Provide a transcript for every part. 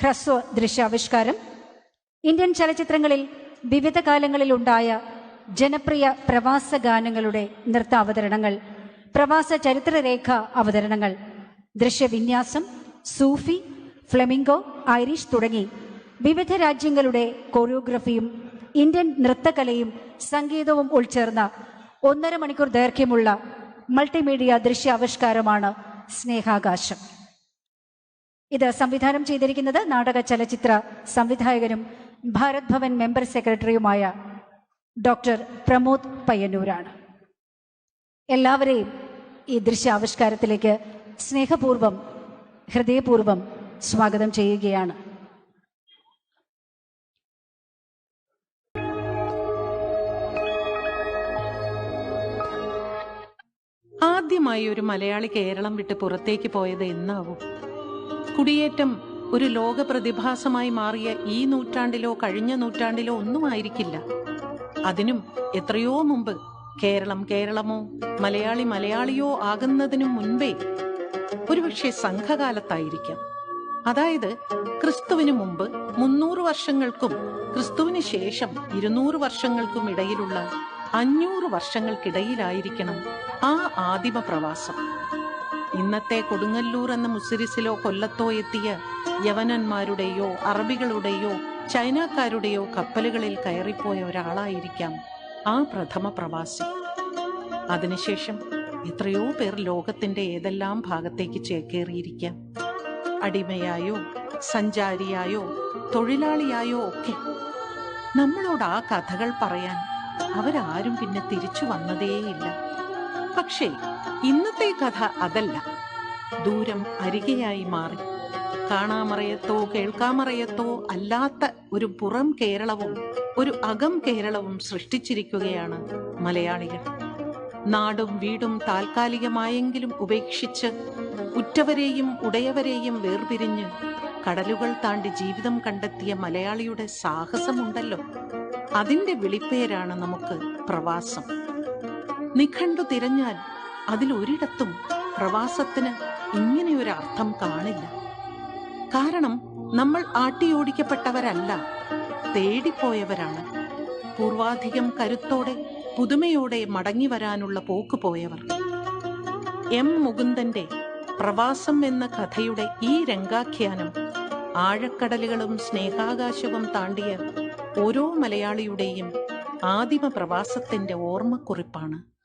ഹ്രസ്വ ദൃശ്യാവിഷ്കാരം. ഇന്ത്യൻ ചലച്ചിത്രങ്ങളിൽ വിവിധ കാലങ്ങളിലുണ്ടായ ജനപ്രിയ പ്രവാസ ഗാനങ്ങളുടെ നൃത്താവതരണങ്ങൾ പ്രവാസ ചരിത്രരേഖ അവതരണങ്ങൾ ദൃശ്യവിന്യാസം സൂഫി ഫ്ലെമിംഗോ ഐറിഷ് തുടങ്ങി വിവിധ രാജ്യങ്ങളുടെ കൊറിയോഗ്രഫിയും ഇന്ത്യൻ നൃത്തകലയും സംഗീതവും ഉൾച്ചേർന്ന ഒന്നര മണിക്കൂർ ദൈർഘ്യമുള്ള മൾട്ടിമീഡിയ ദൃശ്യാവിഷ്കാരമാണ് സ്നേഹാകാശം. ഇത് സംവിധാനം ചെയ്തിരിക്കുന്നത് നാടക ചലച്ചിത്ര സംവിധായകനും ഭാരത് ഭവൻ മെമ്പർ സെക്രട്ടറിയുമായ ഡോക്ടർ പ്രമോദ് പയ്യന്നൂരാണ്. എല്ലാവരെയും ഈ ദൃശ്യാവിഷ്കാരത്തിലേക്ക് സ്നേഹപൂർവം ഹൃദയപൂർവം സ്വാഗതം ചെയ്യുകയാണ്. ആദ്യമായി ഒരു മലയാളി കേരളം വിട്ട് പുറത്തേക്ക് പോയത് എന്നാവും. കുടിയേറ്റം ഒരു ലോക പ്രതിഭാസമായി മാറിയ ഈ നൂറ്റാണ്ടിലോ കഴിഞ്ഞ നൂറ്റാണ്ടിലോ ഒന്നും ആയിരിക്കില്ല അതിനും എത്രയോ മുമ്പ് കേരളം കേരളമോ മലയാളി മലയാളിയോ ആകുന്നതിനും മുൻപേ ഒരുപക്ഷെ സംഘകാലത്തായിരിക്കാം. അതായത് ക്രിസ്തുവിനു മുമ്പ് മുന്നൂറ് വർഷങ്ങൾക്കും ക്രിസ്തുവിന് ശേഷം ഇരുന്നൂറ് വർഷങ്ങൾക്കും ഇടയിലുള്ള അഞ്ഞൂറ് വർഷങ്ങൾക്കിടയിലായിരിക്കണം ആ ആദിമ പ്രവാസം ഇന്നത്തെ കൊടുങ്ങല്ലൂർ എന്ന മുസിരിസിലോ കൊല്ലത്തോ എത്തിയ യവനന്മാരുടെയോ അറബികളുടെയോ ചൈനക്കാരുടെയോ കപ്പലുകളിൽ കയറിപ്പോയ ഒരാളായിരിക്കാം ആ പ്രഥമ പ്രവാസി. അതിനുശേഷം എത്രയോ പേർ ലോകത്തിന്റെ ഏതെല്ലാം ഭാഗത്തേക്ക് ചേക്കേറിയിരിക്കാം അടിമയായോ സഞ്ചാരിയായോ തൊഴിലാളിയായോ ഒക്കെ നമ്മളോട് ആ കഥകൾ പറയാൻ അവരാരും പിന്നെ തിരിച്ചു വന്നതേയില്ല. പക്ഷേ ഇന്നത്തെ കഥ അതല്ല. ദൂരം അരികെയായി മാറി. കാണാമറയത്തോ കേൾക്കാമറയത്തോ അല്ലാത്ത ഒരു പുറം കേരളവും ഒരു അകം കേരളവും സൃഷ്ടിച്ചിരിക്കുകയാണ് മലയാളികൾ. നാടും വീടും താൽക്കാലികമായെങ്കിലും ഉപേക്ഷിച്ച് ഉറ്റവരെയും ഉടയവരെയും വേർപിരിഞ്ഞ് കടലുകൾ താണ്ടി ജീവിതം കണ്ടെത്തിയ മലയാളിയുടെ സാഹസമുണ്ടല്ലോ. അതിന്റെ വിളിപ്പേരാണ് നമുക്ക് പ്രവാസം. നിഘണ്ടു തിരഞ്ഞാൽ അതിലൊരിടത്തും പ്രവാസത്തിന് ഇങ്ങനെയൊരു അർത്ഥം കാണില്ല. കാരണം നമ്മൾ ആട്ടിയോടിക്കപ്പെട്ടവരല്ല തേടിപ്പോയവരാണ്. പൂർവാധികം കരുത്തോടെ പുതുമയോടെ മടങ്ങി വരാനുള്ള പോക്ക് പോയവർ. എം മുകുന്ദന്റെ പ്രവാസം എന്ന കഥയുടെ ഈ രംഗാഖ്യാനം ആഴക്കടലുകളും സ്നേഹാകാശവും താണ്ടിയ ഓരോ മലയാളിയുടെയും ആദിമ പ്രവാസത്തിന്റെ ഓർമ്മക്കുറിപ്പാണ്.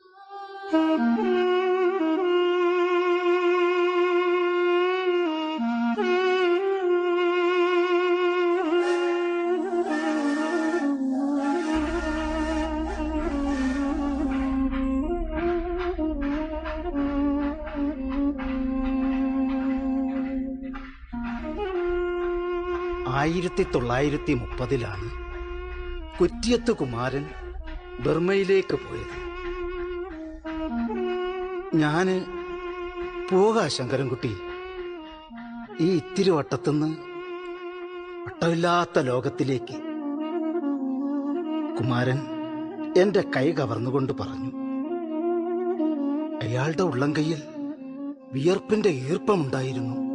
ആയിരത്തി തൊള്ളായിരത്തി മുപ്പതിലാണ് കുറ്റിയത്ത് കുമാരൻ ബർമയിലേക്ക് പോയത്. ഞാൻ പോകാ ശങ്കരൻകുട്ടി. ഈ ഇത്തിരി വട്ടത്തുനിന്ന് വട്ടമില്ലാത്ത ലോകത്തിലേക്ക് കുമാരൻ എന്റെ കൈ കവർന്നുകൊണ്ട് പറഞ്ഞു അയാളുടെ ഉള്ളം കയ്യിൽ വിയർപ്പിന്റെ ഈർപ്പമുണ്ടായിരുന്നു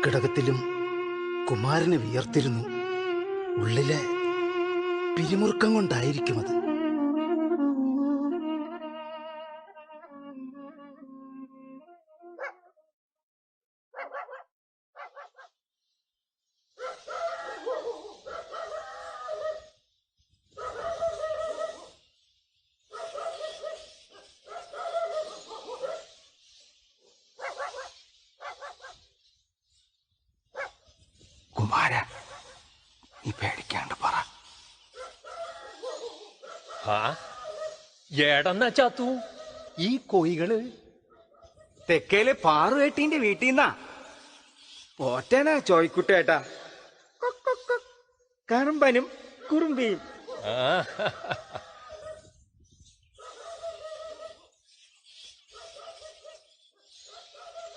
കർക്കിടകത്തിലും കുമാരനെ വിയർത്തിരുന്നു. ഉള്ളിലെ പിരിമുറുക്കം കൊണ്ടായിരിക്കും അത്. കുമാര നീ പേടിക്കാണ്ട് പറ. ഏടെന്നാ ചാത്തു? ഈ കോയികൾ തെക്കേലെ പാറുവേട്ടീന്റെ വീട്ടിൽ നിന്നാ പോറ്റാനാ ചോയ്ക്കുട്ടേട്ടാ. കറുമ്പനും കുറുമ്പിയും.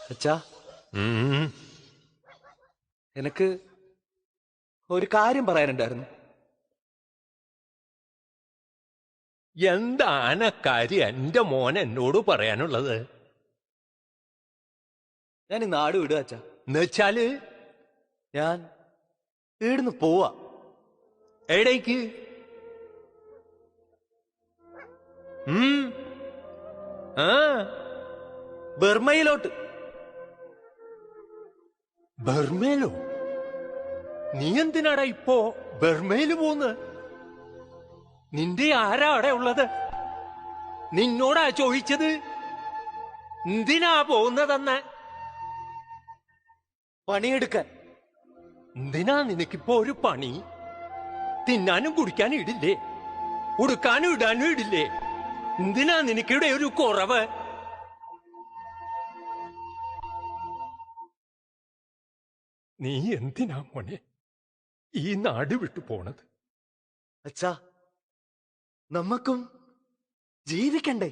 അച്ഛാ. എനക്ക് ഒരു കാര്യം പറയാനുണ്ടായിരുന്നു. എന്താണ് കാര്യം എന്റെ മോൻ എന്നോട് പറയാനുള്ളത്? ഞാൻ ഈ നാട് വിടുക അച്ഛാ. എന്നുവെച്ചാൽ ഞാൻ ഇവിടുന്ന് പോവാ. എവിടേക്ക്? ബർമയിലോട്ട് ആ. ബർമയിലോട്ട്. ബർമയിലോ? നീ എന്തിനാടാ ഇപ്പോ ബർമയിൽ പോന്ന്? നിന്റെ ആരാ അവിടെ ഉള്ളത്? നിന്നോടാ ചോദിച്ചത്? എന്തിനാ പോകുന്നതെന്ന്? പണിയെടുക്കാൻ. എന്തിനാ നിനക്കിപ്പോ ഒരു പണി? തിന്നാനും കുടിക്കാനും ഇടില്ലേ? ഉടുക്കാനും ഇടാനും ഇടില്ലേ? എന്തിനാ നിനക്കിവിടെ ഒരു കുറവ്? നീ എന്തിനാ മോനെ? ഈ നാട് വിട്ടു പോണത്. അച്ഛാ നമ്മക്കും ജീവിക്കണ്ടേ?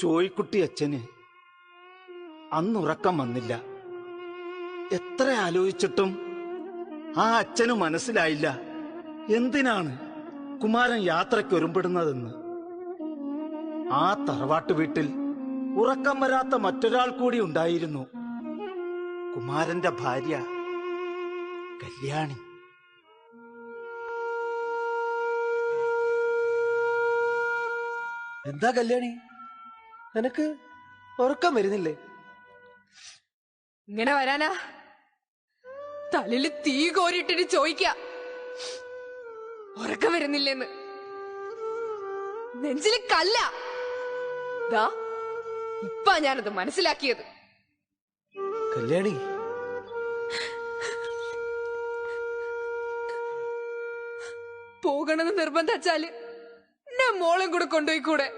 ചോയ്ക്കുട്ടി അച്ഛന് അന്നുറക്കം വന്നില്ല. എത്ര ആലോചിച്ചിട്ടും ആ അച്ഛന് മനസ്സിലായില്ല. എന്തിനാണ് കുമാരൻ യാത്രയ്ക്ക് ഒരുമ്പെടുന്നതെന്ന്? ആ തറവാട്ട് വീട്ടിൽ ഉറക്കം വരാത്ത മറ്റൊരാൾ കൂടി ഉണ്ടായിരുന്നു. കുമാരന്റെ ഭാര്യ കല്യാണി. എന്താ കല്യാണി? നിനക്ക് ഉറക്കം വരുന്നില്ലേ? ഇങ്ങനെ വരാനാ? തലയിൽ തീ കോരിട്ടിട്ട് ചോദിക്ക. ഉറക്കം വരുന്നില്ലെന്ന്. നെഞ്ചിൽ കല്ല. ദാ ഇപ്പാ ഞാനത് മനസ്സിലാക്കിയത്. കല്യാണി. പോകണമെന്ന് നിർബന്ധിച്ചാൽ എന്നെ മോളും കൂടെ കൊണ്ടുപോയി കൂടെ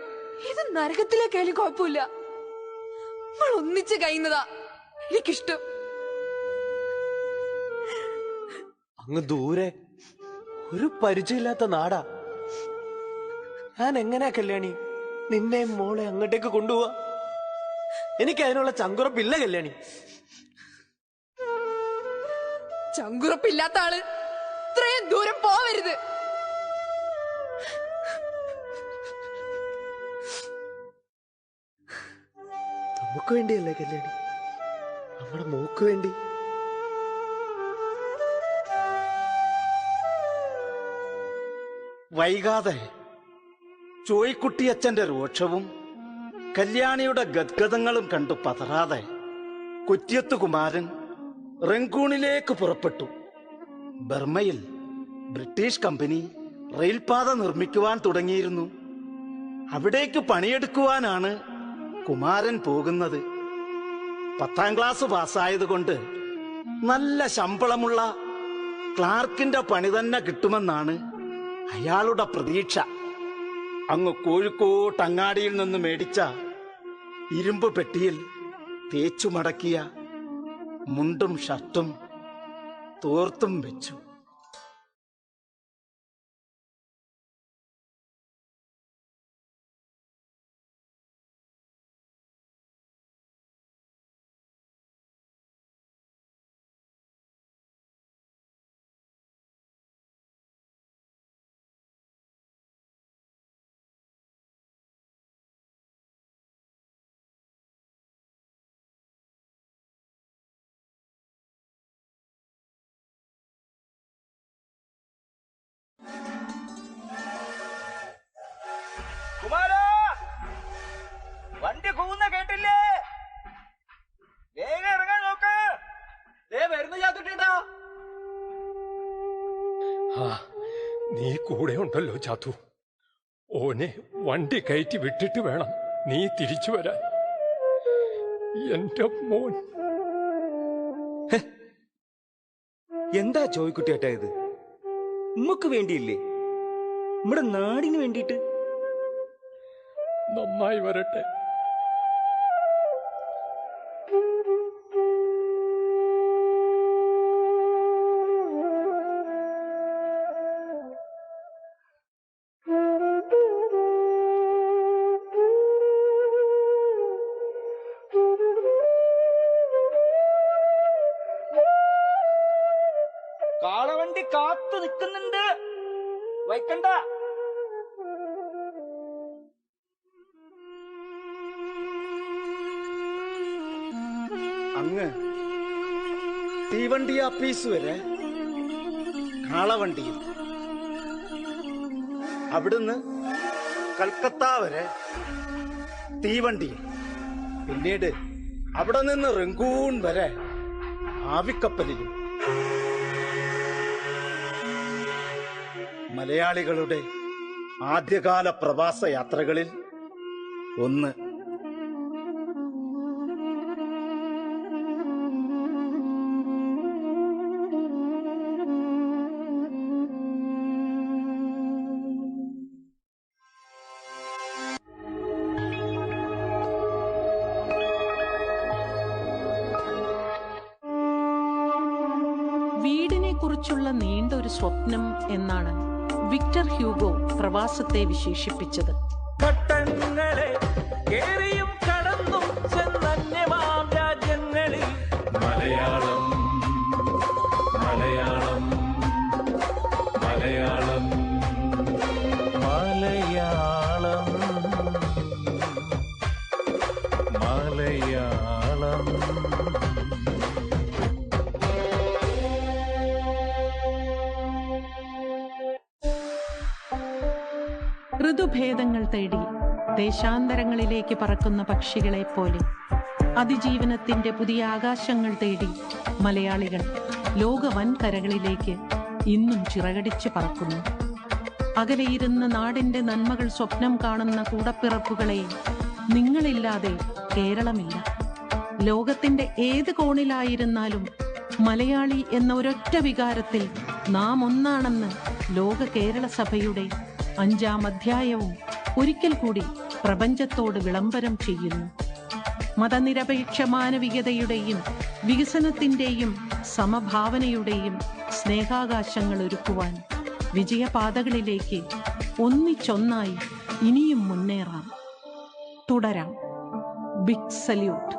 ഇത് നരകത്തിലേക്കായാലും കുഴപ്പമില്ല. നമ്മൾ ഒന്നിച്ച് കഴിയുന്നതാ എനിക്കിഷ്ടം. അങ്ങ് ദൂരെ. ഒരു പരിചയമില്ലാത്ത നാടാ. ഞാൻ എങ്ങനെയാ കല്യാണി? നിന്നെയും മോളെ അങ്ങോട്ടേക്ക് കൊണ്ടുപോവാ? എനിക്ക് അതിനുള്ള ചങ്കുറപ്പില്ല കല്യാണി. ചങ്കുറപ്പില്ലാത്ത ആൾ ഇത്രയും ദൂരം പോവരുത്. നമുക്ക് വേണ്ടിയല്ലേ കല്യാണി? നമ്മുടെ മോക്ക് വേണ്ടി. വൈകാതെ ചോയ്ക്കുട്ടിയച്ഛന്റെ രോക്ഷവും കല്യാണിയുടെ ഗദ്ഗതങ്ങളും കണ്ടു പതറാതെ കുറ്റിയത്ത് കുമാരൻ റങ്കൂണിലേക്ക് പുറപ്പെട്ടു. ബർമ്മയിൽ ബ്രിട്ടീഷ് കമ്പനി റെയിൽപാത നിർമ്മിക്കുവാൻ തുടങ്ങിയിരുന്നു. അവിടേക്ക് പണിയെടുക്കുവാനാണ് കുമാരൻ പോകുന്നത്. പത്താം ക്ലാസ് പാസ്സായതുകൊണ്ട് നല്ല ശമ്പളമുള്ള ക്ലാർക്കിന്റെ പണി തന്നെ കിട്ടുമെന്നാണ് അയാളുടെ പ്രതീക്ഷ. അങ്ങ് കോഴിക്കോട്ട് അങ്ങാടിയിൽ നിന്ന് മേടിച്ച ഇരുമ്പ് പെട്ടിയിൽ തേച്ചു മടക്കിയ മുണ്ടും ഷർട്ടും തോർത്തും വെച്ചു. ഉണ്ടല്ലോ ചാത്തു. ഓനെ വണ്ടി കയറ്റി വിട്ടിട്ട് വേണം നീ തിരിച്ചു വരാൻ. എന്റെ മോൻ. എന്താ ചോയ്ക്കുട്ടിയേട്ടാ ഇത്? ഉമ്മക്ക് വേണ്ടിയില്ലേ? നമ്മുടെ നാടിന് വേണ്ടിയിട്ട്? നന്നായി വരട്ടെ. കാളവണ്ടി കാത്തു നിൽക്കുന്നുണ്ട്. വൈക്കണ്ട. അങ്ങ് തീവണ്ടി ആപ്പീസ് വരെ കാളവണ്ടിയിൽ അവിടുന്ന് കൽക്കത്ത വരെ തീവണ്ടിയിൽ പിന്നീട് അവിടെ നിന്ന് റെങ്കൂൺ വരെ ആവിക്കപ്പലിലും. മലയാളികളുടെ ആദ്യകാല പ്രവാസ യാത്രകളിൽ ഒന്ന്. വീടിനെ കുറിച്ചുള്ള നീണ്ട ഒരു സ്വപ്നം എന്നാണ് വിക്ടർ ഹ്യൂഗോ പ്രവാസത്തെ വിശേഷിപ്പിച്ചത്. ഘട്ടങ്ങളെ കേറിയും കടന്നും ചെന്നന്യമാം രാജ്യങ്ങളിൽ. മലയാളം ഋതുഭേദങ്ങൾ തേടി ദേശാന്തരങ്ങളിലേക്ക് പറക്കുന്ന പക്ഷികളെ പോലെ അതിജീവനത്തിന്റെ പുതിയ ആകാശങ്ങൾ തേടി മലയാളികൾ ലോക വൻകരകളിലേക്ക് ഇന്നും ചിറകടിച്ച് പറക്കുന്നു. അകലെയിരുന്ന് നാടിന്റെ നന്മകൾ സ്വപ്നം കാണുന്ന കൂടപ്പിറപ്പുകളെ നിങ്ങളില്ലാതെ കേരളമില്ല. ലോകത്തിന്റെ ഏത് കോണിലായിരുന്നാലും മലയാളി എന്ന ഒരൊറ്റ വികാരത്തിൽ നാം ഒന്നാണെന്ന് ലോക കേരള സഭയുടെ അഞ്ചാം അധ്യായവും ഒരിക്കൽ കൂടി പ്രപഞ്ചത്തോട് വിളംബരം ചെയ്യുന്നു. മതനിരപേക്ഷ മാനവികതയുടെയും വികസനത്തിന്റെയും സമഭാവനയുടെയും സ്നേഹാകാശങ്ങൾ ഒരുക്കുവാൻ വിജയപാതകളിലേക്ക് ഒന്നിച്ചൊന്നായി ഇനിയും മുന്നേറാം. തുടരാം. ബിഗ് സല്യൂട്ട്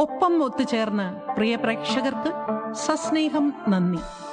ഒപ്പം ഒത്തുചേർന്ന് പ്രിയ പ്രേക്ഷകർക്ക് സസ്നേഹം നന്ദി.